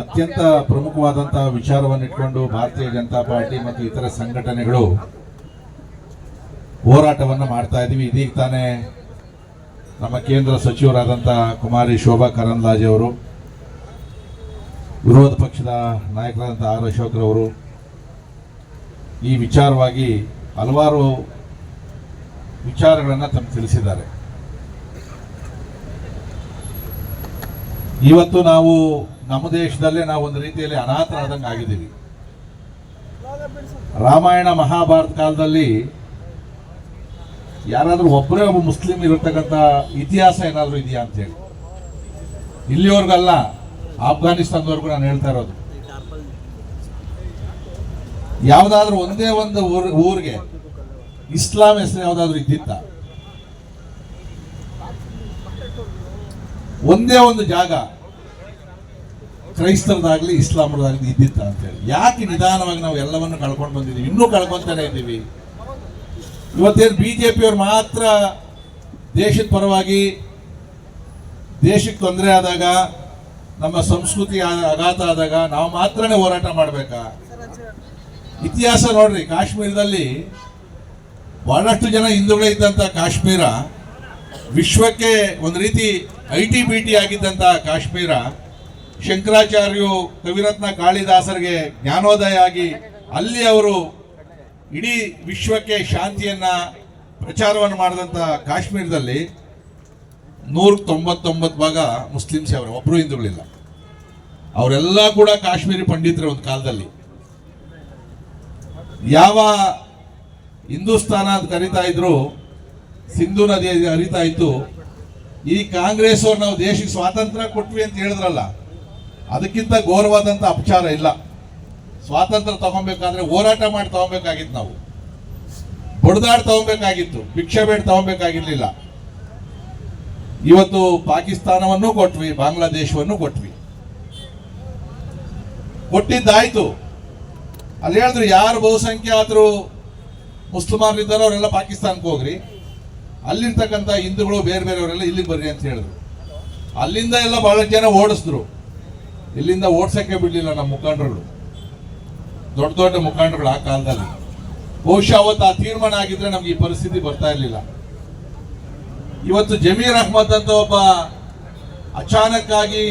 ಅತ್ಯಂತ ಪ್ರಮುಖವಾದಂತಹ ವಿಚಾರವನ್ನು ಇಟ್ಕೊಂಡು ಭಾರತೀಯ ಜನತಾ ಪಾರ್ಟಿ ಮತ್ತು ಇತರ ಸಂಘಟನೆಗಳು ಹೋರಾಟವನ್ನು ಮಾಡ್ತಾ ಇದ್ದೀವಿ. ಇದೀಗ ತಾನೇ ನಮ್ಮ ಕೇಂದ್ರ ಸಚಿವರಾದಂಥ ಕುಮಾರಿ ಶೋಭಾ ಕರಂದ್ಲಾಜೆ ಅವರು, ವಿರೋಧ ಪಕ್ಷದ ನಾಯಕರಾದಂಥ ಆರ್ ಅಶೋಕ್ರವರು ಈ ವಿಚಾರವಾಗಿ ಹಲವಾರು ವಿಚಾರಗಳನ್ನು ತಮ್ಮ ತಿಳಿಸಿದ್ದಾರೆ. ಇವತ್ತು ನಾವು ನಮ್ಮ ದೇಶದಲ್ಲೇ ನಾವು ಒಂದು ರೀತಿಯಲ್ಲಿ ಅನಾಥರಾದಂಗೆ ಆಗಿದ್ದೀವಿ. ರಾಮಾಯಣ ಮಹಾಭಾರತ ಕಾಲದಲ್ಲಿ ಯಾರಾದರೂ ಒಬ್ಬರೇ ಒಬ್ಬ ಮುಸ್ಲಿಂ ಇರತಕ್ಕಂಥ ಇತಿಹಾಸ ಏನಾದರೂ ಇದೆಯಾ ಅಂತೇಳಿ ಇಲ್ಲಿವರೆಗಲ್ಲ, ಆಫ್ಘಾನಿಸ್ತಾನದವರೆಗೂ ನಾನು ಹೇಳ್ತಾ ಇರೋದು. ಯಾವುದಾದ್ರೂ ಒಂದೇ ಒಂದು ಊರ್ ಊರಿಗೆ ಇಸ್ಲಾಂ ಹೆಸರು ಯಾವುದಾದ್ರೂ ಇದ್ದಿತ್ತ? ಒಂದೇ ಒಂದು ಜಾಗ ಕ್ರೈಸ್ತರದಾಗ್ಲಿ, ಇಸ್ಲಾಮರದಾಗ್ಲಿ ಇದ್ದಿತ್ತ ಅಂತೇಳಿ ಯಾಕೆ ನಿಧಾನವಾಗಿ ನಾವು ಎಲ್ಲವನ್ನು ಕಳ್ಕೊಂಡು ಬಂದಿದ್ದೀವಿ? ಇನ್ನೂ ಕಳ್ಕೊಂತಾನೆ ಇದ್ದೀವಿ. ಇವತ್ತೇನು ಬಿ ಜೆ ಪಿಯವ್ರು ಮಾತ್ರ ದೇಶದ ಪರವಾಗಿ ದೇಶಕ್ಕೆ ತೊಂದರೆ ಆದಾಗ, ನಮ್ಮ ಸಂಸ್ಕೃತಿ ಆಘಾತ ಆದಾಗ ನಾವು ಮಾತ್ರನೇ ಹೋರಾಟ ಮಾಡಬೇಕಾ? ಇತಿಹಾಸ ನೋಡ್ರಿ, ಕಾಶ್ಮೀರದಲ್ಲಿ ಬಹಳಷ್ಟು ಜನ ಹಿಂದುಗಳೇ ಕಾಶ್ಮೀರ ವಿಶ್ವಕ್ಕೆ ಒಂದು ರೀತಿ ಐ ಟಿ ಬಿ ಟಿ ಆಗಿದ್ದಂಥ ಕಾಶ್ಮೀರ, ಶಂಕರಾಚಾರ್ಯು ಕವಿರತ್ನ ಕಾಳಿದಾಸರಿಗೆ ಜ್ಞಾನೋದಯ ಆಗಿ ಅಲ್ಲಿ ಅವರು ಇಡೀ ವಿಶ್ವಕ್ಕೆ ಶಾಂತಿಯನ್ನ ಪ್ರಚಾರವನ್ನು ಮಾಡಿದಂಥ ಕಾಶ್ಮೀರದಲ್ಲಿ ನೂರ ತೊಂಬತ್ತೊಂಬತ್ತು ಭಾಗ ಮುಸ್ಲಿಮ್ಸ್ ಅವರು ಒಬ್ಬರು ಹಿಂದೂಗಳಿಲ್ಲ ಅವರೆಲ್ಲ ಕೂಡ ಕಾಶ್ಮೀರಿ ಪಂಡಿತರು ಒಂದು ಕಾಲದಲ್ಲಿ. ಯಾವ ಹಿಂದೂಸ್ತಾನ ಅಂತ ಕರಿತಾ ಇದ್ರು, ಸಿಂಧು ನದಿ ಹರಿತಾ ಇತ್ತು ಈ ಕಾಂಗ್ರೆಸ್ ಅವ್ರು ನಾವು ದೇಶಕ್ಕೆ ಸ್ವಾತಂತ್ರ್ಯ ಕೊಟ್ವಿ ಅಂತ ಹೇಳಿದ್ರಲ್ಲ, ಅದಕ್ಕಿಂತ ಘೋರವಾದಂಥ ಅಪಚಾರ ಇಲ್ಲ. ಸ್ವಾತಂತ್ರ್ಯ ತಗೊಬೇಕಾದ್ರೆ ಹೋರಾಟ ಮಾಡಿ ತಗೊಬೇಕಾಗಿತ್ತು ನಾವು. ಬಡ್ದಾಡ್ ತಗೊಬೇಕಾಗಿತ್ತು, ಭಿಕ್ಷೆ ಬೇಡ ತಗೊಬೇಕಾಗಿರ್ಲಿಲ್ಲ. ಇವತ್ತು ಪಾಕಿಸ್ತಾನವನ್ನು ಕೊಟ್ವಿ, ಬಾಂಗ್ಲಾದೇಶವನ್ನು ಕೊಟ್ವಿ. ಕೊಟ್ಟಿದ್ದಾಯ್ತು. ಅಲ್ಲಿ ಹೇಳಿದ್ರು ಯಾರು ಬಹುಸಂಖ್ಯಾತರು ಇದ್ದಾರೋ ಅವರೆಲ್ಲ ಪಾಕಿಸ್ತಾನಕ್ಕೆ ಹೋಗ್ರಿ. ಅಲ್ಲಿರ್ತಕ್ಕಂಥ ಹಿಂದೂಗಳು ಬೇರೆ ಬೇರೆಯವರೆಲ್ಲ ಇಲ್ಲಿಗೆ ಬರ್ರಿ ಅಂತ ಹೇಳಿದ್ರು. ಅಲ್ಲಿಂದ ಎಲ್ಲ ಬಹಳ ಜನ ಓಡಿಸಿದ್ರು. ಇಲ್ಲಿಂದ ಓಡ್ಸಕ್ಕೆ ಬಿಡ್ಲಿಲ್ಲ ನಮ್ಮ ಮುಖಂಡರುಗಳು. ದೊಡ್ಡ ದೊಡ್ಡ ಮುಖಂಡರುಗಳು ಆ ಕಾಲದಲ್ಲಿ. ಬಹುಶಃ ಅವತ್ತು ಆ ತೀರ್ಮಾನ ಆಗಿದ್ರೆ ನಮ್ಗೆ ಈ ಪರಿಸ್ಥಿತಿ ಬರ್ತಾ ಇರಲಿಲ್ಲ. ಇವತ್ತು ಜಮೀರ್ ಅಹ್ಮದ್ ಅಂತ ಒಬ್ಬ ಅಚಾನಕ್ ಆಗಿ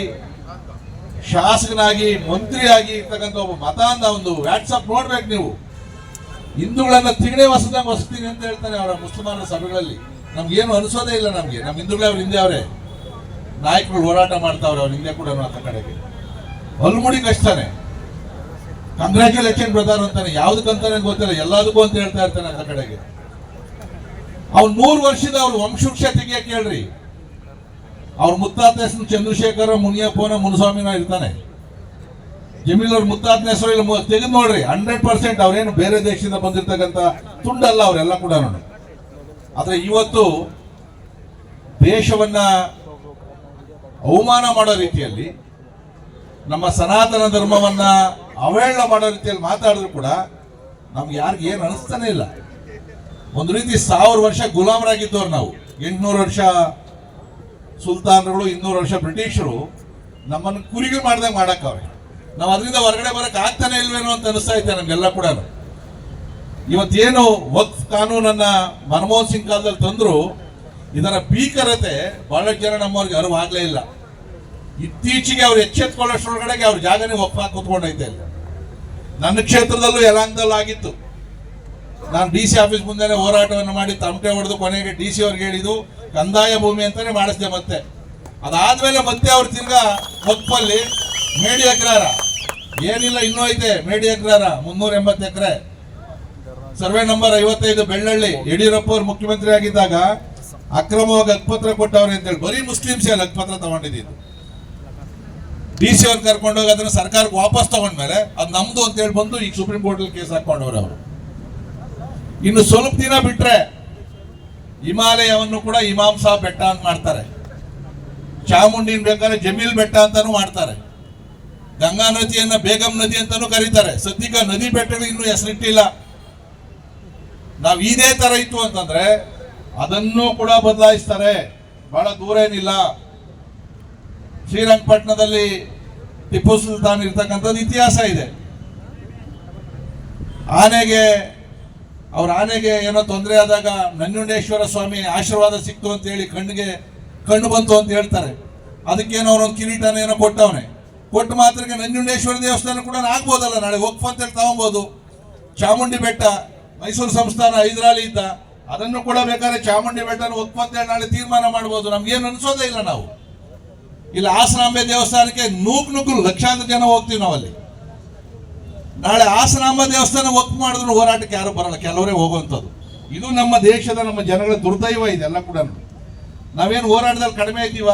ಶಾಸಕನಾಗಿ ಮಂತ್ರಿಯಾಗಿ ಇರ್ತಕ್ಕಂಥ ಒಬ್ಬ ಮತಾಂಧ ಒಂದು ವ್ಯಾಟ್ಸಪ್ ನೋಡ್ಬೇಕು ನೀವು. ಹಿಂದೂಗಳನ್ನ ತಿಗಡೆ ಹೊಸದಂಗೆ ಹೊಸ್ತೀನಿ ಅಂತ ಹೇಳ್ತಾನೆ ಅವರ ಮುಸಲ್ಮಾನರ ಸಭೆಗಳಲ್ಲಿ. ನಮ್ಗೇನು ಅನಿಸೋದೇ ಇಲ್ಲ ನಮಗೆ. ನಮ್ಮ ಹಿಂದೂಗಳೇ ಅವ್ರ, ಹಿಂದೆ ಅವರೇ. ನಾಯಕರು ಹೋರಾಟ ಮಾಡ್ತಾವ್ರೆ ಅವ್ರ, ಹಿಂದೆ ಕೂಡ ಆ ಕಡೆಗೆ. ಅಲ್ಮುಡಿ ಕಷ್ಟಾನೆ ಕಂಗ್ರ್ಯಾಚುಲೇಷನ್ ಬ್ರದರ್ ಅಂತಾನೆ. ಯಾವ್ದಕ್ಕಂತಾನೆ ಗೊತ್ತಿಲ್ಲ. ಎಲ್ಲದಕ್ಕೂ ಅಂತ ಹೇಳ್ತಾ ಇರ್ತಾನೆ ಆ ಕಡೆಗೆ. ಅವ್ನು ನೂರು ವರ್ಷದ ಅವ್ರ ವಂಶವೃಕ್ಷ ತೆಗಿಯಕ್ಕೆ ಹೇಳ್ರಿ. ಅವ್ರ ಮುತ್ತಾತನ ಹೆಸರು ಚಂದ್ರಶೇಖರ, ಮುನಿಯಪ್ಪನ, ಮುನುಸ್ವಾಮಿನ ಇರ್ತಾನೆ. ಜಮೀಲವ್ರ ಮುತ್ತಾತನ ಹೆಸರು ತೆಗೆದು ನೋಡ್ರಿ. ಹಂಡ್ರೆಡ್ ಪರ್ಸೆಂಟ್ ಅವ್ರೇನು ಬೇರೆ ದೇಶದಿಂದ ಬಂದಿರ್ತಕ್ಕಂಥ ತುಂಡಲ್ಲ ಅವರೆಲ್ಲ ಕೂಡ ಆದ್ರೆ ಇವತ್ತು ದೇಶವನ್ನ ಅವಮಾನ ಮಾಡೋ ರೀತಿಯಲ್ಲಿ, ನಮ್ಮ ಸನಾತನ ಧರ್ಮವನ್ನ ಅವಹೇಳನ ಮಾಡೋ ರೀತಿಯಲ್ಲಿ ಮಾತಾಡಿದ್ರು ಕೂಡ ನಮ್ಗೆ ಯಾರಿಗೆ ಏನು ಅನಿಸ್ತಾನೆ ಇಲ್ಲ. ಒಂದು ರೀತಿ ಸಾವಿರ ವರ್ಷ ಗುಲಾಮರಾಗಿದ್ದವ್ರು ನಾವು. ಎಂಟ್ನೂರು ವರ್ಷ ಸುಲ್ತಾನರುಗಳು ಇನ್ನೂರು ವರ್ಷ ಬ್ರಿಟಿಷರು ನಮ್ಮನ್ನು ಕುರಿಗೆ ಮಾಡ್ದಂಗೆ ಮಾಡಕ್ಕವ್ರೆ ನಾವು ಅದರಿಂದ ಹೊರಗಡೆ ಬರಕ್ಕೆ ಆಗ್ತಾನೆ ಇಲ್ವೇನೋ ಅಂತ ಅನಿಸ್ತಾ ಇದ್ದೆ ನಮ್ಗೆಲ್ಲ ಕೂಡ ಇವತ್ತೇನು ವಕ್ಫ್ ಕಾನೂನನ್ನ ಮನಮೋಹನ್ ಸಿಂಗ್ ಕಾಲದಲ್ಲಿ ತಂದ್ರು, ಇದರ ಭೀಕರತೆ ಬಹಳಷ್ಟು ಜನ ನಮ್ಮವ್ರಿಗೆ ಅರಿವಾಗಲೇ ಇಲ್ಲ. ಇತ್ತೀಚೆಗೆ ಅವ್ರು ಎಚ್ಚೆತ್ಕೊಳ್ಳೋಷ್ಟ್ರೊಳಗಡೆಗೆ ಅವ್ರ ಜಾಗನೇ ಒಪ್ಪ ಕೂತ್ಕೊಂಡೈತೆ ನನ್ನ ಕ್ಷೇತ್ರದಲ್ಲೂ ಯಲಾಂಗದಲ್ಲೂ ಆಗಿತ್ತು. ನಾನು ಡಿ ಸಿ ಆಫೀಸ್ ಮುಂದೆನೆ ಹೋರಾಟವನ್ನು ಮಾಡಿ ತಮಟೆ ಹೊಡೆದು ಕೊನೆಗೆ ಡಿ ಸಿ ಅವ್ರಿಗೆ ಹೇಳಿದ್ದು, ಕಂದಾಯ ಭೂಮಿ ಅಂತಾನೆ ಮಾಡಿಸಿದೆ ಮತ್ತೆ. ಅದಾದ್ಮೇಲೆ ಮತ್ತೆ ಅವ್ರು ತಿರ್ಗಾ ಒಪ್ಪಲ್ಲಿ ಮೇಡಿ ಎಕರಾರ ಏನಿಲ್ಲ, ಇನ್ನೂ ಐತೆ ಮೇಡಿ ಎಕರಾರ ಮುನ್ನೂರ ಎಂಬತ್ತು ಎಕರೆ. ಸರ್ವೆ ನಂಬರ್ ಐವತ್ತೈದು ಬೆಳ್ಳಳ್ಳಿ ಯಡಿಯೂರಪ್ಪ ಅವರು ಮುಖ್ಯಮಂತ್ರಿ ಆಗಿದ್ದಾಗ ಅಕ್ರಮವಾಗಿ ಹಕ್ಪತ್ರ ಕೊಟ್ಟವ್ರೆ ಅಂತೇಳಿ ಬರೀ ಮುಸ್ಲಿಮ್ಸ್ ಅಲ್ಲಿ ಹಕ್ಪತ್ರ ತಗೊಂಡಿದ್ದು ಡಿ ಸಿ ಅವ್ರು ಕರ್ಕೊಂಡೋಗಿ ಅದನ್ನ ಸರ್ಕಾರಕ್ಕೆ ವಾಪಸ್ ತಗೊಂಡ್ಮೇಲೆ ಅದು ನಮ್ದು ಅಂತ ಹೇಳಿ ಬಂದು ಈಗ ಸುಪ್ರೀಂ ಕೋರ್ಟ್ ಅಲ್ಲಿ ಕೇಸ್ ಹಾಕೊಂಡವ್ರೆ ಅವರು. ಇನ್ನು ಸ್ವಲ್ಪ ದಿನ ಬಿಟ್ರೆ ಹಿಮಾಲಯವನ್ನು ಕೂಡ ಇಮಾಮ್ ಸಾಬ್ ಬೆಟ್ಟ ಅಂತ ಮಾಡ್ತಾರೆ. ಚಾಮುಂಡಿನ ಬೇಕಾದ್ರೆ ಜಮೀಲ್ ಬೆಟ್ಟ ಅಂತಾನು ಮಾಡ್ತಾರೆ. ಗಂಗಾ ನದಿಯನ್ನ ಬೇಗಂ ನದಿ ಅಂತಾನು ಕರೀತಾರೆ. ಸದ್ಯಕ್ಕೆ ನದಿ ಬೆಟ್ಟಗಳು ಇನ್ನೂ ಹೆಸರಿಟ್ಟಿಲ್ಲ. ನಾವು ಇದೇ ತರ ಇತ್ತು ಅಂತಂದ್ರೆ ಅದನ್ನು ಕೂಡ ಬದಲಾಯಿಸ್ತಾರೆ. ಬಹಳ ದೂರ ಏನಿಲ್ಲ. ಶ್ರೀರಂಗಪಟ್ಟಣದಲ್ಲಿ ಟಿಪ್ಪು ಸುಲ್ತಾನ್ ಇರ್ತಕ್ಕಂಥದ್ದು ಇತಿಹಾಸ ಇದೆ. ಆನೆಗೆ, ಅವ್ರ ಆನೆಗೆ ಏನೋ ತೊಂದರೆ ಆದಾಗ ನಂಜುಂಡೇಶ್ವರ ಸ್ವಾಮಿ ಆಶೀರ್ವಾದ ಸಿಕ್ತು ಅಂತ ಹೇಳಿ ಕಣ್ಣಿಗೆ ಕಣ್ಣು ಬಂತು ಅಂತ ಹೇಳ್ತಾರೆ. ಅದಕ್ಕೇನೋ ಅವನೊಂದು ಕಿರೀಟನ ಏನೋ ಕೊಟ್ಟವನೆ. ಕೊಟ್ಟು ಮಾತ್ರಕ್ಕೆ ನಂಜುಂಡೇಶ್ವರ ದೇವಸ್ಥಾನ ಕೂಡ ಆಗ್ಬೋದಲ್ಲ, ನಾಳೆ ಹೋಗ್ಬಂತೇಳಿ ತಗೊಬೋದು ಚಾಮುಂಡಿ ಬೆಟ್ಟ ಮೈಸೂರು ಸಂಸ್ಥಾನ ಐದರಾಳಿ ಇದ್ದ, ಅದನ್ನು ಕೂಡ ಬೇಕಾದ್ರೆ ಚಾಮುಂಡಿ ಬೆಟ್ಟನ ಉತ್ಪತ್ತಿ ನಾಳೆ ತೀರ್ಮಾನ ಮಾಡ್ಬೋದು. ನಮ್ಗೇನು ಅನ್ಸೋದೇ ಇಲ್ಲ ನಾವು. ಇಲ್ಲಿ, ಹಾಸನಾಂಬೆ ದೇವಸ್ಥಾನಕ್ಕೆ ನೂಕ್ ನೂಕು ಲಕ್ಷಾಂತರ ಜನ ಹೋಗ್ತೀವಿ ನಾವಲ್ಲಿ. ನಾಳೆ ಹಾಸನಾಂಬ ದೇವಸ್ಥಾನ ಒಪ್ಪು ಮಾಡಿದ್ರು ಹೋರಾಟಕ್ಕೆ ಯಾರು ಬರಲ್ಲ, ಕೆಲವರೇ ಹೋಗುವಂಥದ್ದು. ಇದು ನಮ್ಮ ದೇಶದ, ನಮ್ಮ ಜನಗಳ ದುರ್ದೈವ ಇದೆಲ್ಲ ಕೂಡ ನಾವೇನು ಹೋರಾಟದಲ್ಲಿ ಕಡಿಮೆ ಇದ್ದೀವ?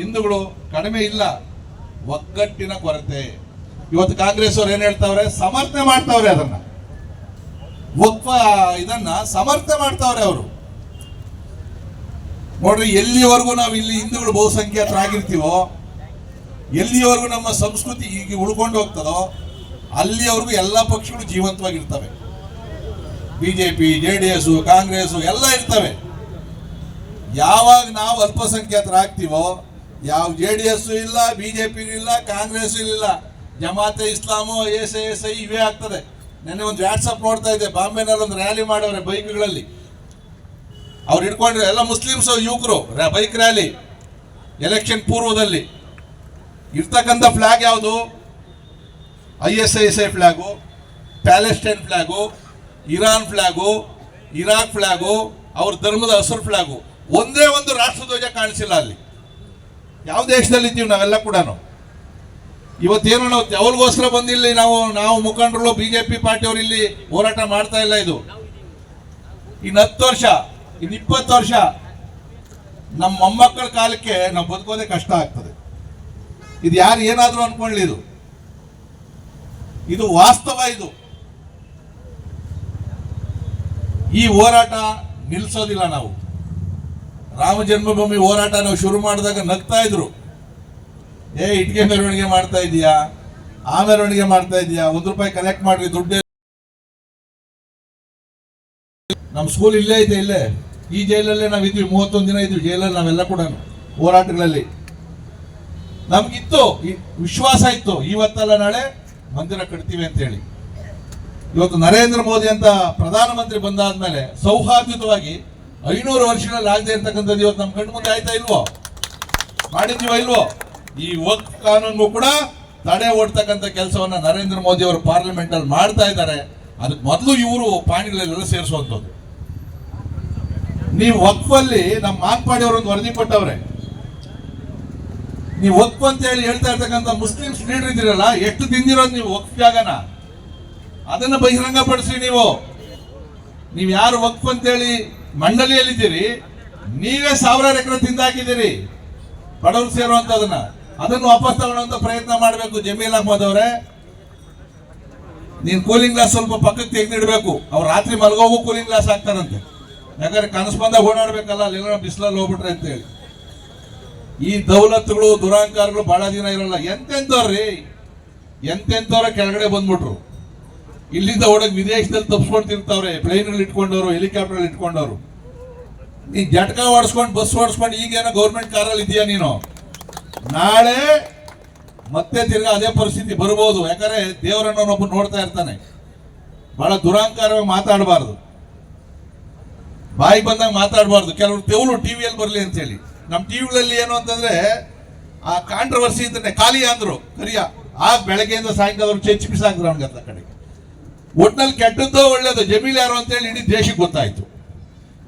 ಹಿಂದೂಗಳು ಕಡಿಮೆ ಇಲ್ಲ. ಒಗ್ಗಟ್ಟಿನ ಕೊರತೆ. ಇವತ್ತು ಕಾಂಗ್ರೆಸ್ ಅವ್ರು ಏನು ಹೇಳ್ತಾವ್ರೆ? ಸಮರ್ಥನೆ ಮಾಡ್ತಾವ್ರೆ ಅದನ್ನ. ಒಪ್ಪ ಇದನ್ನ ಸಮರ್ಥ ಮಾಡ್ತಾವ್ರೆ ಅವರು. ನೋಡ್ರಿ, ಎಲ್ಲಿವರೆಗೂ ನಾವು ಇಲ್ಲಿ ಹಿಂದೂಗಳು ಬಹುಸಂಖ್ಯಾತರಾಗಿರ್ತೀವೋ ಎಲ್ಲಿವರೆಗೂ ನಮ್ಮ ಸಂಸ್ಕೃತಿ ಈಗ ಉಳ್ಕೊಂಡು ಹೋಗ್ತದೋ ಅಲ್ಲಿವರೆಗೂ ಎಲ್ಲ ಪಕ್ಷಗಳು ಜೀವಂತವಾಗಿರ್ತವೆ. BJP, J D S, Congress ಎಲ್ಲ ಇರ್ತವೆ. ಯಾವಾಗ ನಾವು ಅಲ್ಪಸಂಖ್ಯಾತರಾಗ್ತೀವೋ ಯಾವ ಜೆ ಡಿ ಎಸ್ ಇಲ್ಲ ಬಿಜೆಪಿ ಇಲ್ಲ ಕಾಂಗ್ರೆಸ್ ಇಲ್ಲ, Jamaat-e Islami, S S I, ಇವೇ ಆಗ್ತದೆ. ನೆನ್ನೆ ಒಂದು ವ್ಯಾಟ್ಸಪ್ ನೋಡ್ತಾ ಇದ್ದೆ, ಬಾಂಬೆನಲ್ಲಿ ಒಂದು ರ್ಯಾಲಿ ಮಾಡವ್ರೆ ಬೈಕ್ಗಳಲ್ಲಿ. ಅವ್ರು ಹಿಡ್ಕೊಂಡ್ರೆ, ಎಲ್ಲ ಮುಸ್ಲಿಮ್ಸ್ ಯುವಕರು ಬೈಕ್ ರ್ಯಾಲಿ ಎಲೆಕ್ಷನ್ ಪೂರ್ವದಲ್ಲಿ. ಇರ್ತಕ್ಕಂಥ ಫ್ಲಾಗ್ ಯಾವುದು? I S I S I flag Palestine flag Iran flag Iraq flag ಅವ್ರ ಧರ್ಮದ ಹಸಿರು ಫ್ಲಾಗು ಒಂದೇ ಒಂದು ರಾಷ್ಟ್ರಧ್ವಜ ಕಾಣಿಸಿಲ್ಲ ಅಲ್ಲಿ. ಯಾವ ದೇಶದಲ್ಲಿ ಇದ್ದೀವಿ ನಾವೆಲ್ಲ ಕೂಡ ಇವತ್ತೇನು ನಾವು ಅವ್ರಿಗೋಸ್ಕರ ಬಂದಿಲ್ಲಿ ನಾವು ನಾವು ಮುಖಂಡರು ಬಿಜೆಪಿ ಪಾರ್ಟಿಯವರು ಇಲ್ಲಿ ಹೋರಾಟ ಮಾಡ್ತಾ ಇಲ್ಲ ಇದು. ಇನ್ನು ಹತ್ತು ವರ್ಷ ಇನ್ನು ಇಪ್ಪತ್ತು ವರ್ಷ ನಮ್ಮ ಮೊಮ್ಮಕ್ಕಳ ಕಾಲಕ್ಕೆ ನಾವು ಬದುಕೋದೇ ಕಷ್ಟ ಆಗ್ತದೆ. ಇದು ಯಾರು ಏನಾದರೂ ಅನ್ಕೊಳ್ಳಿ ಇದು. ಇದು ವಾಸ್ತವ ಇದು. ಈ ಹೋರಾಟ ನಿಲ್ಲಿಸೋದಿಲ್ಲ ನಾವು. ರಾಮ ಜನ್ಮಭೂಮಿ ಹೋರಾಟ ನಾವು ಶುರು ಮಾಡಿದಾಗ ನಗ್ತಾ ಇದ್ರು. ಏ ಇಟ್ಗೆ ಮೆರವಣಿಗೆ ಮಾಡ್ತಾ ಇದೀಯಾ? ಆ ಮೆರವಣಿಗೆ ಮಾಡ್ತಾ ಇದೀಯಾ? ಒಂದು ರೂಪಾಯಿ ಕಲೆಕ್ಟ್ ಮಾಡ್ರಿ, ದುಡ್ಡು ನಮ್ಮ ಸ್ಕೂಲ್ ಇಲ್ಲೇ ಇದೆ, ಇಲ್ಲೇ. ಈ ಜೈಲಲ್ಲೇ ನಾವು ಇದ್ವಿ, ಮೂವತ್ತೊಂದು ದಿನ ಇದ್ವಿ, ಜೈಲಲ್ಲಿ ನಾವೆಲ್ಲ ಕೂಡ ಹೋರಾಟಗಳಲ್ಲಿ. ನಮ್ಗಿತ್ತು ವಿಶ್ವಾಸ ಇತ್ತು. ಇವತ್ತಲ್ಲ ನಾಳೆ ಮಂದಿರ ಕಟ್ತೀವಿ ಅಂತ ಹೇಳಿ ಇವತ್ತು ನರೇಂದ್ರ ಮೋದಿ ಅಂತ ಪ್ರಧಾನಮಂತ್ರಿ ಬಂದಾದ್ಮೇಲೆ ಸೌಹಾರ್ದಯುತವಾಗಿ ಐನೂರು ವರ್ಷಗಳಲ್ಲಿ ಆಗದೆ ಇರ್ತಕ್ಕಂಥದ್ದು ಇವತ್ತು ನಮ್ಮ ಕಣ್ಣು ಮುಂದೆ ಆಯ್ತಾ ಇಲ್ವೋ? ಮಾಡಿದೀವ ಇಲ್ವೋ? ಈ ವಕ್ ಕಾನೂನು ಕೂಡ ತಡೆ ಓಡ್ತಕ್ಕಂಥ ಕೆಲಸವನ್ನ ನರೇಂದ್ರ ಮೋದಿ ಅವರು ಪಾರ್ಲಿಮೆಂಟ್ ಅಲ್ಲಿ ಮಾಡ್ತಾ ಇದ್ದಾರೆ. ಅದಕ್ಕೆ ಮೊದಲು ಇವರು ಪಾಣಿಗಳೆಲ್ಲ ಸೇರಿಸುವಂಥದ್ದು. ನೀವು ವಕ್ಫಲ್ಲಿ ನಮ್ಮ ಮಾನ್ಪಾಡಿ ಅವರೊಂದು ವರದಿ ಕೊಟ್ಟವ್ರೆ. ನೀವು ವಕ್ಫ್ ಅಂತ ಹೇಳಿ ಹೇಳ್ತಾ ಇರ್ತಕ್ಕಂಥ ಮುಸ್ಲಿಮ್ಸ್ ಲೀಡರ್ ಇದ್ದೀರಲ್ಲ, ಎಷ್ಟು ತಿಂದಿರೋದು ನೀವು ವಕ್ಫ್ ಜಾಗನ? ಅದನ್ನ ಬಹಿರಂಗಪಡಿಸಿ ನೀವು. ನೀವು ಯಾರು ವಕ್ಫ್ ಅಂತೇಳಿ ಮಂಡಳಿಯಲ್ಲಿದ್ದೀರಿ, ನೀವೇ ಸಾವಿರಾರು ಎಕರೆ ತಿಂದಾಕಿದ್ದೀರಿ. ಬಡವರು ಸೇರುವಂತದನ್ನ ಅದನ್ನು ವಾಪಸ್ ತಗೊಳ್ಳುವಂತ ಪ್ರಯತ್ನ ಮಾಡಬೇಕು ಜಮೀಲ್ ಅಹ್ಮದ್ ಅವರೇ. ನೀನು ಕೂಲಿಂಗ್ ಗ್ಲಾಸ್ ಸ್ವಲ್ಪ ಪಕ್ಕಕ್ಕೆ ತೆಗೆದಿಡ್ಬೇಕು. ಅವ್ರು ರಾತ್ರಿ ಮಲಗೋಗು ಕೂಲಿಂಗ್ ಗ್ಲಾಸ್ ಹಾಕ್ತಾರಂತೆ ಯಾಕಂದ್ರೆ ಕನಸು ಬಂದಾಗ ಓಡಾಡ್ಬೇಕಲ್ಲ, ಅಲ್ಲಿ ಬಿಸಿಲಲ್ಲಿ ಹೋಗ್ಬಿಟ್ರೆ ಅಂತ ಹೇಳಿ ಈ ದೌಲತ್ತುಗಳು ದುರಾಂಕಾರಗಳು ಬಹಳ ದಿನ ಇರಲ್ಲ. ಎಂತೆಂತವ್ರಿ ಎಂತೆಂತವ್ರ ಕೆಳಗಡೆ ಬಂದ್ಬಿಟ್ರು? ಇಲ್ಲಿಂದ ಓಡಕ್ ವಿದೇಶದಲ್ಲಿ ತಪ್ಸ್ಕೊಂಡ್ತಿರ್ತಾವ್ರೆ ಪ್ಲೇನ್ಗಳು ಇಟ್ಕೊಂಡವ್ರು ಹೆಲಿಕಾಪ್ಟರ್ ಇಟ್ಕೊಂಡವ್ರು. ನೀ ಜಟ್ಕ ಓಡಿಸ್ಕೊಂಡು, ಬಸ್ ಓಡಿಸ್ಕೊಂಡು, ಈಗೇನೋ ಗೌರ್ಮೆಂಟ್ ಕಾರಲ್ಲಿ ಇದೆಯಾ ನೀನು? ನಾಳೆ ಮತ್ತೆ ತಿರ್ಗಾ ಅದೇ ಪರಿಸ್ಥಿತಿ ಬರ್ಬೋದು. ಯಾಕಂದ್ರೆ ದೇವರನ್ನೊಬ್ಬ ನೋಡ್ತಾ ಇರ್ತಾನೆ. ಬಹಳ ದುರಾಂಕಾರವಾಗಿ ಮಾತಾಡಬಾರ್ದು. ಬಾಯಿ ಬಂದಾಗ ಮಾತಾಡಬಾರ್ದು. ಕೆಲವರು ತೆವಲು ಟಿವಿಯಲ್ಲಿ ಬರಲಿ ಅಂತ ಹೇಳಿ. ನಮ್ಮ ಟಿವಿಗಳಲ್ಲಿ ಏನು ಅಂತಂದ್ರೆ ಆ ಕಾಂಟ್ರವರ್ಸಿ ಇದ್ರೆ ಖಾಲಿ ಅಂದ್ರು. ಕರಿಯ ಆಗ ಬೆಳಗ್ಗೆಯಿಂದ ಸಾಯಂಕಾಲ ಚೆಚ್ಚಿ ಬಿಸಾಕಿದ್ರು ಅವ್ನಿಗೆ ಅಂತ ಕಡೆಗೆ ಒಟ್ನಲ್ಲಿ ಕೆಟ್ಟದ್ದೋ ಒಳ್ಳೇದು, ಜಮೀಲ್ ಯಾರು ಅಂತೇಳಿ ಇಡೀ ದೇಶಕ್ಕೆ ಗೊತ್ತಾಯ್ತು.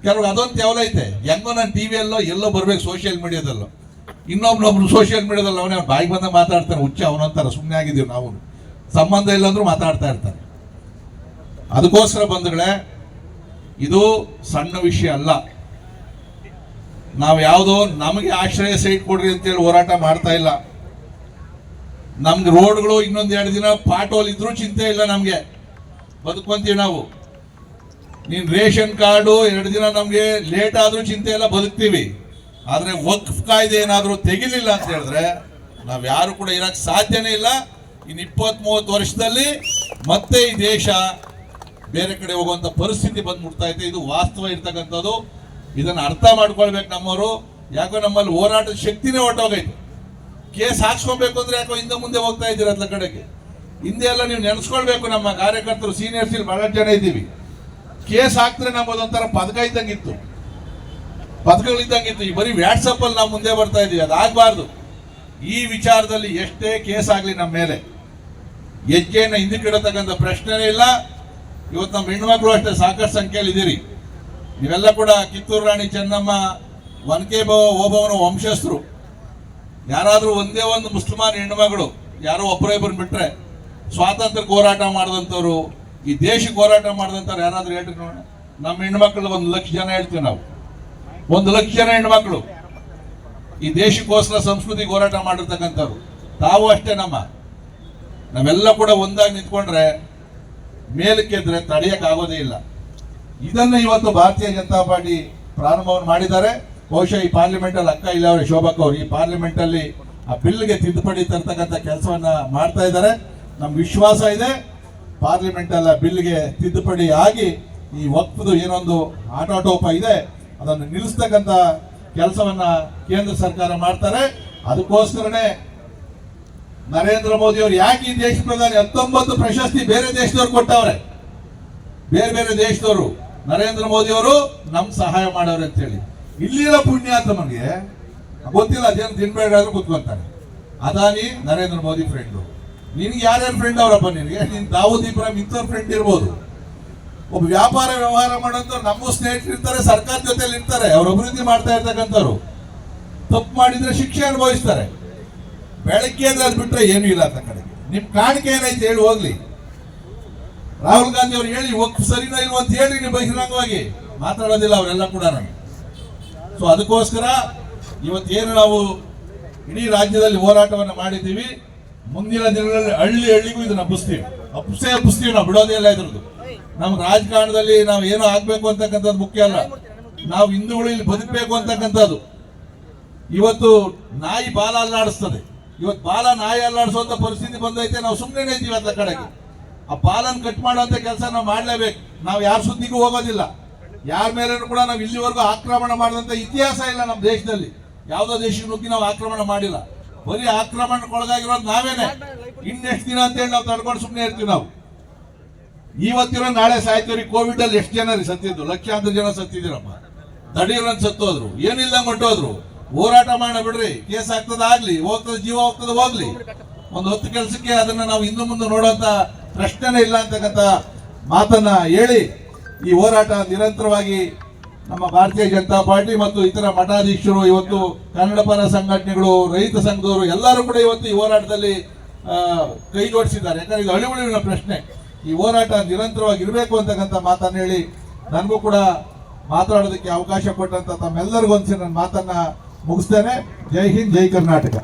ಕೆಲವ್ರು ಅದೊಂದು ತೆವಲ ಐತೆ ಹೆಂಗೋ ನಾನು ಟಿವಿಯಲ್ಲೋ ಎಲ್ಲೋ ಬರ್ಬೇಕು ಸೋಷಿಯಲ್ ಮೀಡಿಯಾದಲ್ಲೋ ಇನ್ನೊಬ್ನೊಬ್ರು ಸೋಷಿಯಲ್ ಮೀಡಿಯಾದಲ್ಲಿ ಅವನೇ ಬಾಯಿಗೆ ಬಂದ ಮಾತಾಡ್ತಾನೆ ಹುಚ್ಚ ಅವನಂತಾರ ಸುಮ್ಮನೆ ಆಗಿದ್ದೀವಿ ನಾವು. ಸಂಬಂಧ ಇಲ್ಲ ಅಂದ್ರೂ ಮಾತಾಡ್ತಾ ಇರ್ತಾರೆ. ಅದಕ್ಕೋಸ್ಕರ ಬಂಧುಗಳೇ, ಇದು ಸಣ್ಣ ವಿಷಯ ಅಲ್ಲ. ನಾವು ಯಾವುದೋ ನಮಗೆ ಆಶ್ರಯ ಸೈಟ್ ಕೊಡ್ರಿ ಅಂತೇಳಿ ಹೋರಾಟ ಮಾಡ್ತಾ ಇಲ್ಲ. ನಮ್ಗೆ ರೋಡ್ಗಳು ಇನ್ನೊಂದು ಎರಡು ದಿನ ಪಾಟೋಲ್ ಇದ್ರೂ ಚಿಂತೆ ಇಲ್ಲ ನಮಗೆ. ಬದುಕೊಂತೀವಿ ನಾವು. ನೀನು ರೇಷನ್ ಕಾರ್ಡು ಎರಡು ದಿನ ನಮಗೆ ಲೇಟ್ ಆದ್ರೂ ಚಿಂತೆ ಇಲ್ಲ, ಬದುಕ್ತೀವಿ. ಆದ್ರೆ ವಕ್ಫ್ ಕಾಯ್ದೆ ಏನಾದರೂ ತೆಗಿಲಿಲ್ಲ ಅಂತ ಹೇಳಿದ್ರೆ ನಾವು ಯಾರು ಕೂಡ ಇರೋಕ್ಕೆ ಸಾಧ್ಯನೇ ಇಲ್ಲ. ಇನ್ ಇಪ್ಪತ್ತ್ ಮೂವತ್ತು ವರ್ಷದಲ್ಲಿ ಮತ್ತೆ ಈ ದೇಶ ಬೇರೆ ಕಡೆ ಹೋಗುವಂತ ಪರಿಸ್ಥಿತಿ ಬಂದ್ಬಿಡ್ತಾ ಇದೆ. ಇದು ವಾಸ್ತವ ಇರ್ತಕ್ಕಂಥದ್ದು. ಇದನ್ನ ಅರ್ಥ ಮಾಡ್ಕೊಳ್ಬೇಕು ನಮ್ಮವರು. ಯಾಕೋ ನಮ್ಮಲ್ಲಿ ಹೋರಾಟದ ಶಕ್ತಿನೇ ಹೊಟ್ಟೋಗೈತೆ ಕೇಸ್ ಹಾಕ್ಸ್ಕೊಬೇಕು ಅಂದ್ರೆ ಯಾಕೋ ಹಿಂದೆ ಮುಂದೆ ಹೋಗ್ತಾ ಇದ್ದೀರ ಅದ್ರ ಕಡೆಗೆ? ಹಿಂದೆ ಎಲ್ಲ ನೀವು ನೆನೆಸ್ಕೊಳ್ಬೇಕು ನಮ್ಮ ಕಾರ್ಯಕರ್ತರು ಸೀನಿಯರ್ಸ್ ಇಲ್ಲಿ ಬಹಳ ಜನ ಇದ್ದೀವಿ. ಕೇಸ್ ಹಾಕಿದ್ರೆ ನಮ್ಮದೊಂಥರ ಪದಕ ಇದ್ದಂಗಿತ್ತು. ಪದಕಗಳಿದ್ದಂಗಿತ್ತು. ಈ ಬರೀ ವ್ಯಾಟ್ಸಪ್ ಅಲ್ಲಿ ನಾವು ಮುಂದೆ ಬರ್ತಾ ಇದೀವಿ ಅದಾಗಬಾರ್ದು. ಈ ವಿಚಾರದಲ್ಲಿ ಎಷ್ಟೇ ಕೇಸ್ ಆಗಲಿ ನಮ್ಮ ಮೇಲೆ. ಹೆಜ್ಜೆಯನ್ನು ಹಿಂದಿಕ್ಕಿಡತಕ್ಕಂಥ ಪ್ರಶ್ನೆನೇ ಇಲ್ಲ. ಇವತ್ತು ನಮ್ಮ ಹೆಣ್ಮಕ್ಳು ಅಷ್ಟೇ ಸಾಕಷ್ಟು ಸಂಖ್ಯೆಯಲ್ಲಿ ಇದ್ದೀರಿ. ನೀವೆಲ್ಲ ಕೂಡ ಕಿತ್ತೂರು ರಾಣಿ ಚೆನ್ನಮ್ಮ ಒನಕೆ ಬವ ಓಬವನ ವಂಶಸ್ಥರು. ಯಾರಾದರೂ ಒಂದೇ ಒಂದು ಮುಸ್ಲ್ಮಾನ್ ಹೆಣ್ಮಗಳು ಯಾರೋ ಒಬ್ಬರೇ ಇಬ್ಬರು ಬಿಟ್ಟರೆ ಸ್ವಾತಂತ್ರ್ಯ ಹೋರಾಟ ಮಾಡಿದಂಥವ್ರು, ಈ ದೇಶಕ್ಕೆ ಹೋರಾಟ ಮಾಡಿದಂಥವ್ರು ಯಾರಾದರೂ ಹೇಳ್ರಿ ನೋಡೋಣ. ನಮ್ಮ ಹೆಣ್ಮಕ್ಳು ಒಂದು ಲಕ್ಷ ಜನ ಹೇಳ್ತೀವಿ ನಾವು. ಒಂದು ಲಕ್ಷ ಜನ ಹೆಣ್ಮಕ್ಳು ಈ ದೇಶಕ್ಕೋಸ್ಕರ ಸಂಸ್ಕೃತಿ ಹೋರಾಟ ಮಾಡಿರ್ತಕ್ಕಂಥವ್ರು. ತಾವು ಅಷ್ಟೇ ನಮ್ಮ. ನಾವೆಲ್ಲ ಕೂಡ ಒಂದಾಗಿ ನಿಂತ್ಕೊಂಡ್ರೆ ಮೇಲಕ್ಕೆ ಇದ್ರೆ ತಡೆಯಕ್ ಆಗೋದೇ ಇಲ್ಲ. ಇದನ್ನು ಇವತ್ತು ಭಾರತೀಯ ಜನತಾ ಪಾರ್ಟಿ ಪ್ರಾರಂಭವನ್ನು ಮಾಡಿದ್ದಾರೆ. ಬಹುಶಃ ಈ ಪಾರ್ಲಿಮೆಂಟ್ ಅಲ್ಲಿ ಅಕ್ಕ ಇಲ್ಲ ಅವರು ಶೋಭಕ್ ಅವರು, ಈ ಪಾರ್ಲಿಮೆಂಟಲ್ಲಿ ಆ ಬಿಲ್ಗೆ ತಿದ್ದುಪಡಿ ತರ್ತಕ್ಕಂಥ ಕೆಲಸವನ್ನ ಮಾಡ್ತಾ ಇದ್ದಾರೆ. ನಮ್ಮ ವಿಶ್ವಾಸ ಇದೆ. ಪಾರ್ಲಿಮೆಂಟ್ ಅಲ್ಲ ಬಿಲ್ಗೆ ತಿದ್ದುಪಡಿ ಆಗಿ ಈ ವಕ್ಫದು ಏನೊಂದು ಆಟೋಟೋಪ ಇದೆ. ಅದನ್ನು ನಿಲ್ಲಿಸ್ತಕ್ಕಂಥ ಕೆಲಸವನ್ನ ಕೇಂದ್ರ ಸರ್ಕಾರ ಮಾಡ್ತಾರೆ. ಅದಕ್ಕೋಸ್ಕರನೇ ನರೇಂದ್ರ ಮೋದಿ ಅವರು ಯಾಕೆ ಈ ದೇಶ ಪ್ರಧಾನಿ? ಹತ್ತೊಂಬತ್ತು ಪ್ರಶಸ್ತಿ ಬೇರೆ ದೇಶದವ್ರು ಕೊಟ್ಟವ್ರೆ. ಬೇರೆ ಬೇರೆ ದೇಶದವರು. ನರೇಂದ್ರ ಮೋದಿ ಅವರು ನಮ್ ಸಹಾಯ ಮಾಡೋರು ಅಂತ ಹೇಳಿ ಅಂತ ನಮಗೆ ಗೊತ್ತಿಲ್ಲ. ಅದೇನು ತಿನ್ಬೇಡಾದ್ರೂ ಕೂತ್ಕೊಂತಾನೆ ಅದಾನಿ ನರೇಂದ್ರ ಮೋದಿ ಫ್ರೆಂಡು ನಿನ್ಗೆ ಯಾರ್ಯಾರು ಫ್ರೆಂಡ್ ಅವರಪ್ಪ ನಿನಗೆ? ನಿನ್ ದಾವೂದ್ ಇಬ್ರಾಹಿಂ ಇಂಥವ್ರ ಫ್ರೆಂಡ್ ಇರ್ಬೋದು. ಒಬ್ಬ ವ್ಯಾಪಾರ ವ್ಯವಹಾರ ಮಾಡೋಂಥವ್ರು ನಮ್ಮ ಸ್ನೇಹಿತರು ಇರ್ತಾರೆ ಸರ್ಕಾರ ಜೊತೆಲಿ ಇರ್ತಾರೆ, ಅವ್ರು ಅಭಿವೃದ್ಧಿ ಮಾಡ್ತಾ ಇರ್ತಕ್ಕಂಥವ್ರು. ತಪ್ಪು ಮಾಡಿದ್ರೆ ಶಿಕ್ಷೆ ಅನುಭವಿಸ್ತಾರೆ. ಬೆಳಗ್ಗೆ ಅಂದ್ರೆ ಅದು ಬಿಟ್ರೆ ಏನೂ ಇಲ್ಲ ಅಂತ ಕಡೆಗೆ. ನಿಮ್ಮ ಕಾಣಿಕೆ ಏನೈತೆ ಹೇಳಿ ಹೋಗ್ಲಿ. ರಾಹುಲ್ ಗಾಂಧಿ ಅವ್ರು ಹೇಳಿ ಒಕ್ ಸರಿನಾ ಇಲ್ವೋ ಅಂತ ಹೇಳಿ ನೀವು ಬಹಿರಂಗವಾಗಿ. ಮಾತಾಡೋದಿಲ್ಲ ಅವರೆಲ್ಲ ಕೂಡ ಸೊ ಅದಕ್ಕೋಸ್ಕರ ಇವತ್ತೇನು ನಾವು ಇಡೀ ರಾಜ್ಯದಲ್ಲಿ ಹೋರಾಟವನ್ನು ಮಾಡಿದ್ದೀವಿ. ಮುಂದಿನ ದಿನಗಳಲ್ಲಿ ಹಳ್ಳಿ ಹಳ್ಳಿಗೂ ಇದನ್ನ ಹಬ್ಬಿಸ್ತೀವಿ. ಹಬ್ಬಿಸೇ ಹಬ್ಬಿಸ್ತೀವಿ ನಾವು, ಬಿಡೋದೇ ಇಲ್ಲ ಇದ್ರದ್ದು. ನಮ್ಮ ರಾಜಕಾರಣದಲ್ಲಿ ನಾವು ಏನೋ ಆಗ್ಬೇಕು ಅಂತಕ್ಕಂಥದ್ದು ಮುಖ್ಯ ಅಲ್ಲ. ನಾವು ಹಿಂದೂಗಳು ಇಲ್ಲಿ ಬದುಕಬೇಕು ಅಂತಕ್ಕಂಥದ್ದು. ಇವತ್ತು ನಾಯಿ ಬಾಲ ಅಲ್ಲಾಡಿಸ್ತದೆ. ಇವತ್ತು ಬಾಲ ನಾಯಿ ಅಲ್ಲಾಡಿಸುವಂತ ಪರಿಸ್ಥಿತಿ ಬಂದೈತೆ, ನಾವು ಸುಮ್ಮನೆ ಇದ್ದೀವಿ ಅಂತ ಕಡೆಗೆ. ಆ ಬಾಲನ್ ಕಟ್ ಮಾಡುವಂತ ಕೆಲಸ ನಾವು ಮಾಡ್ಲೇಬೇಕು. ನಾವು ಯಾರ ಸುದ್ದಿಗೂ ಹೋಗೋದಿಲ್ಲ. ಯಾರ ಮೇಲೇನು ಕೂಡ ನಾವು ಇಲ್ಲಿವರೆಗೂ ಆಕ್ರಮಣ ಮಾಡಿದಂತ ಇತಿಹಾಸ ಇಲ್ಲ ನಮ್ಮ ದೇಶದಲ್ಲಿ. ಯಾವುದೋ ದೇಶಕ್ಕೆ ನುಗ್ಗಿ ನಾವು ಆಕ್ರಮಣ ಮಾಡಿಲ್ಲ. ಬರೀ ಆಕ್ರಮಣಕ್ಕೊಳಗಾಗಿರೋದು ನಾವೇನೆ. ಇನ್ನೆಷ್ಟು ದಿನ ಅಂತೇಳಿ ನಾವು ತಡ್ಕೊಂಡು ಸುಮ್ಮನೆ ಇರ್ತೀವಿ ನಾವು. ಇವತ್ತಿರೋ ನಾಳೆ ಸಾಯ್ತೀವ್ರಿ ಕೋವಿಡ್ ಅಲ್ಲಿ ಎಷ್ಟು ಜನ ರೀ ಸತ್ತಿದ್ದು? ಲಕ್ಷಾಂತರ ಜನ ಸತ್ತಿದ್ರಪ್ಪ ತಡೀರನ್ ಸತ್ತೋದ್ರು, ಏನಿಲ್ಲ ಹೊಂಟೋದ್ರು ಹೋರಾಟ ಮಾಡ ಬಿಡ್ರಿ, ಕೇಸ್ ಆಗ್ತದ, ಆಗ್ಲಿ. ಹೋಗ್ತದ, ಜೀವ ಹೋಗ್ತದ, ಹೋಗ್ಲಿ. ಒಂದು ಹೊತ್ತು ಕೆಲಸಕ್ಕೆ ಅದನ್ನ ನಾವು ಇನ್ನು ಮುಂದೆ ನೋಡುವಂತ ಪ್ರಶ್ನೆನೇ ಇಲ್ಲ ಅಂತಕ್ಕಂಥ ಮಾತನ್ನ ಹೇಳಿ, ಈ ಹೋರಾಟ ನಿರಂತರವಾಗಿ ನಮ್ಮ ಭಾರತೀಯ ಜನತಾ ಪಾರ್ಟಿ ಮತ್ತು ಇತರ ಮಠಾಧೀಶರು, ಇವತ್ತು ಕನ್ನಡ ಪರ ಸಂಘಟನೆಗಳು, ರೈತ ಸಂಘದವರು ಎಲ್ಲರೂ ಕೂಡ ಇವತ್ತು ಈ ಹೋರಾಟದಲ್ಲಿ ಕೈ ಜೋಡಿಸಿದ್ದಾರೆ. ಯಾಕಂದ್ರೆ ಇದು ಅಳಿವುಳಿನ ಪ್ರಶ್ನೆ. ಈ ಹೋರಾಟ ನಿರಂತರವಾಗಿ ಇರಬೇಕು ಅಂತಕ್ಕಂಥ ಮಾತನ್ನು ಹೇಳಿ ನನಗೂ ಕೂಡ ಮಾತಾಡೋದಕ್ಕೆ ಅವಕಾಶ ಕೊಟ್ಟಂತ ತಮ್ಮೆಲ್ಲರಿಗೂ ಒಂದ್ಸರಿ ನನ್ನ ಮಾತನ್ನ ಮುಗಿಸ್ತೇನೆ. ಜೈ ಹಿಂದ್, ಜೈ ಕರ್ನಾಟಕ.